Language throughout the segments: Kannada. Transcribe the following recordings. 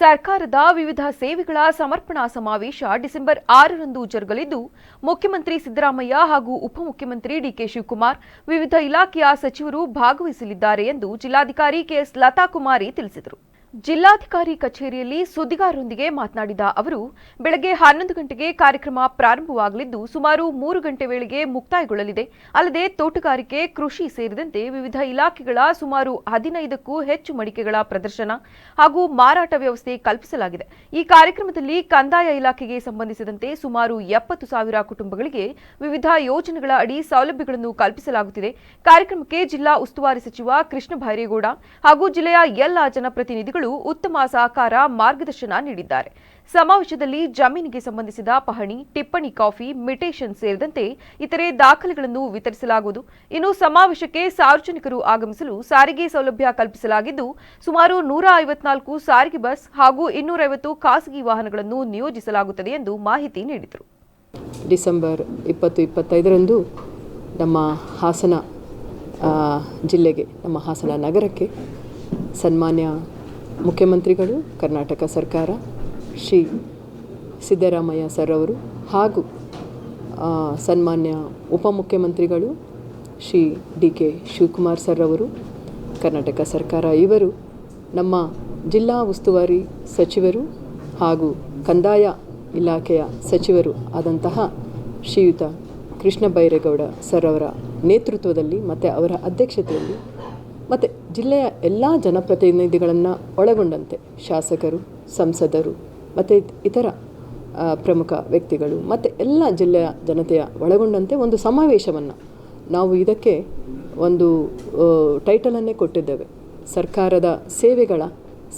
ಸರ್ಕಾರದ ವಿವಿಧ ಸೇವೆಗಳ ಸಮರ್ಪಣಾ ಸಮಾವೇಶ ಡಿಸೆಂಬರ್ ಆರರಂದು ಜರುಗಲಿದ್ದು, ಮುಖ್ಯಮಂತ್ರಿ ಸಿದ್ದರಾಮಯ್ಯ ಹಾಗೂ ಉಪಮುಖ್ಯಮಂತ್ರಿ ಡಿಕೆ ಶಿವಕುಮಾರ್, ವಿವಿಧ ಇಲಾಖೆಯ ಸಚಿವರು ಭಾಗವಹಿಸಲಿದ್ದಾರೆ ಎಂದು ಜಿಲ್ಲಾಧಿಕಾರಿ ಕೆಎಸ್ ಲತಾಕುಮಾರಿ ತಿಳಿಸಿದರು. ಜಿಲ್ಲಾಧಿಕಾರಿ ಕಚೇರಿಯಲ್ಲಿ ಸುದ್ದಿಗಾರರೊಂದಿಗೆ ಮಾತನಾಡಿದ ಅವರು, ಬೆಳಗ್ಗೆ ಹನ್ನೊಂದು ಗಂಟೆಗೆ ಕಾರ್ಯಕ್ರಮ ಪ್ರಾರಂಭವಾಗಲಿದ್ದು ಸುಮಾರು ಮೂರು ಗಂಟೆ ವೇಳೆಗೆ ಮುಕ್ತಾಯಗೊಳ್ಳಲಿದೆ. ಅಲ್ಲದೆ ತೋಟಗಾರಿಕೆ, ಕೃಷಿ ಸೇರಿದಂತೆ ವಿವಿಧ ಇಲಾಖೆಗಳ ಸುಮಾರು ಹದಿನೈದಕ್ಕೂ ಹೆಚ್ಚು ಮಡಿಕೆಗಳ ಪ್ರದರ್ಶನ ಹಾಗೂ ಮಾರಾಟ ವ್ಯವಸ್ಥೆ ಕಲ್ಪಿಸಲಾಗಿದೆ. ಈ ಕಾರ್ಯಕ್ರಮದಲ್ಲಿ ಕಂದಾಯ ಇಲಾಖೆಗೆ ಸಂಬಂಧಿಸಿದಂತೆ ಸುಮಾರು ಎಪ್ಪತ್ತು ಸಾವಿರ ಕುಟುಂಬಗಳಿಗೆ ವಿವಿಧ ಯೋಜನೆಗಳ ಅಡಿ ಸೌಲಭ್ಯಗಳನ್ನು ಕಲ್ಪಿಸಲಾಗುತ್ತಿದೆ. ಕಾರ್ಯಕ್ರಮಕ್ಕೆ ಜಿಲ್ಲಾ ಉಸ್ತುವಾರಿ ಸಚಿವ ಕೃಷ್ಣ ಬೈರೇಗೌಡ ಹಾಗೂ ಜಿಲ್ಲೆಯ ಎಲ್ಲ ಜನಪ್ರತಿನಿಧಿಗಳು ಉತ್ತಮ ಸಹಕಾರ ಮಾರ್ಗದರ್ಶನ ನೀಡಿದ್ದಾರೆ. ಸಮಾವೇಶದಲ್ಲಿ ಜಮೀನಿಗೆ ಸಂಬಂಧಿಸಿದ ಪಹಣಿ, ಟಿಪ್ಪಣಿ ಕಾಫಿ ಮಿಟೇಷನ್ ಸೇರಿದಂತೆ ಇತರೆ ದಾಖಲೆಗಳನ್ನು ವಿತರಿಸಲಾಗುವುದು. ಇನ್ನು ಸಮಾವೇಶಕ್ಕೆ ಸಾರ್ವಜನಿಕರು ಆಗಮಿಸಲು ಸಾರಿಗೆ ಸೌಲಭ್ಯ ಕಲ್ಪಿಸಲಾಗಿದ್ದು, ಸುಮಾರು ನೂರ ಐವತ್ನಾಲ್ಕು ಸಾರಿಗೆ ಬಸ್ ಹಾಗೂ ಇನ್ನೂರೈವತ್ತು ಖಾಸಗಿ ವಾಹನಗಳನ್ನು ನಿಯೋಜಿಸಲಾಗುತ್ತದೆ ಎಂದು ಮಾಹಿತಿ ನೀಡಿದರು. ಡಿಸೆಂಬರ್ ಇಪ್ಪತ್ತು ಇಪ್ಪತ್ತೈದರಂದು ನಮ್ಮ ಹಾಸನ ಜಿಲ್ಲೆಗೆ, ನಮ್ಮ ಹಾಸನ ನಗರಕ್ಕೆ ಸನ್ಮಾನ್ಯ ಮುಖ್ಯಮಂತ್ರಿಗಳು, ಕರ್ನಾಟಕ ಸರ್ಕಾರ, ಶ್ರೀ ಸಿದ್ದರಾಮಯ್ಯ ಸರ್ ಅವರು ಹಾಗೂ ಸನ್ಮಾನ್ಯ ಉಪಮುಖ್ಯಮಂತ್ರಿಗಳು Shri D K Shivakumar sir ಅವರು, ಕರ್ನಾಟಕ ಸರ್ಕಾರ, ಇವರು ನಮ್ಮ ಜಿಲ್ಲಾ ಉಸ್ತುವಾರಿ ಸಚಿವರು ಹಾಗೂ ಕಂದಾಯ ಇಲಾಖೆಯ ಸಚಿವರು ಆದಂತಹ ಶ್ರೀಯುತ ಕೃಷ್ಣ ಬೈರೇಗೌಡ ಸರ್ ಅವರ ನೇತೃತ್ವದಲ್ಲಿ ಮತ್ತು ಅವರ ಅಧ್ಯಕ್ಷತೆಯಲ್ಲಿ ಮತ್ತು ಜಿಲ್ಲೆಯ ಎಲ್ಲ ಜನಪ್ರತಿನಿಧಿಗಳನ್ನು ಒಳಗೊಂಡಂತೆ ಶಾಸಕರು, ಸಂಸದರು, ಮತ್ತು ಇತರ ಪ್ರಮುಖ ವ್ಯಕ್ತಿಗಳು, ಮತ್ತು ಎಲ್ಲ ಜಿಲ್ಲೆಯ ಜನತೆಯ ಒಳಗೊಂಡಂತೆ ಒಂದು ಸಮಾವೇಶವನ್ನು ನಾವು ಇದಕ್ಕೆ ಒಂದು ಟೈಟಲನ್ನೇ ಕೊಟ್ಟಿದ್ದೇವೆ. ಸರ್ಕಾರದ ಸೇವೆಗಳ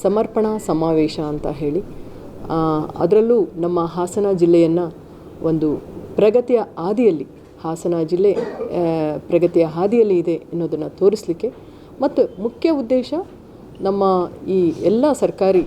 ಸಮರ್ಪಣಾ ಸಮಾವೇಶ ಅಂತ ಹೇಳಿ. ಅದರಲ್ಲೂ ನಮ್ಮ ಹಾಸನ ಜಿಲ್ಲೆಯನ್ನು ಒಂದು ಪ್ರಗತಿಯ ಹಾದಿಯಲ್ಲಿ, ಹಾಸನ ಜಿಲ್ಲೆ ಪ್ರಗತಿಯ ಹಾದಿಯಲ್ಲಿ ಇದೆ ಅನ್ನೋದನ್ನು ತೋರಿಸಲಿಕ್ಕೆ ಮತ್ತು ಮುಖ್ಯ ಉದ್ದೇಶ ನಮ್ಮ ಈ ಎಲ್ಲ ಸರ್ಕಾರಿ